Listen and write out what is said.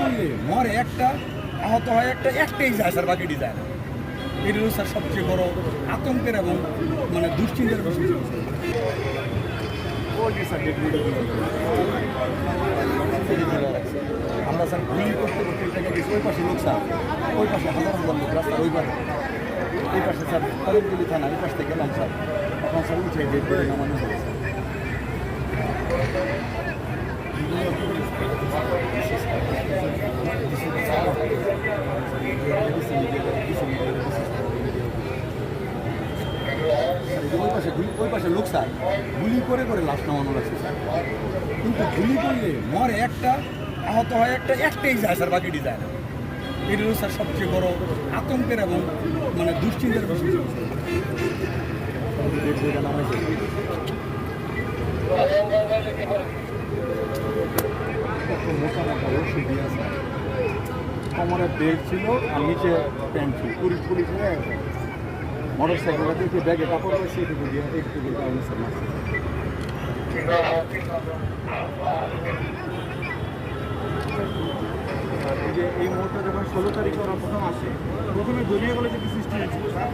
করলে মরে একটা, আহত হয় একটা, একটাই যায় স্যার বাকিটি যায় না এটা হলো স্যার সবচেয়ে বড় আতঙ্কের এবং মানে দুশ্চিন্তার বিষয়। আমরা স্যার গুলি করতে করতে গেছি ওই পাশে লোক স্যার, ওই পাশে হাজার হাজার লোক, রাস্তার ওই পাশে। এই পাশে স্যার কলেজগুলি থানা, এই পাশ থেকে গেলাম স্যার। তখন স্যার উঠে যে বেড়ে নামানো হবে স্যার ওই পাশে গুলি ওই পাশে লোক স্যার গুলি করে করে লাশ নামানো লাগছে স্যার। কিন্তু গুলি করলে মরে একটা আহত হয় একটা একটাই যায় স্যার বাকিটি যায় না। এটা হলো স্যার সবচেয়ে বড় আতঙ্কের এবং মানে দুশ্চিন্তার বিষয়। মোটা মোটা রশি দিয়ে কোমরে বেল্ট ছিল আর নিচে প্যান্ট ছিল। পুলিশ পুলিশ হয়ে মোটর সাইকেলটা দেখে ব্যাগে কাপড় বসে একটু দিয়ে দিয়ে কারণে স্যার মারছে। যে এই মুহূর্তে যখন ষোলো তারিখে ওরা প্রথম আসে, প্রথমে দুনিয়া যে কি সৃষ্টি হয়েছিল স্যার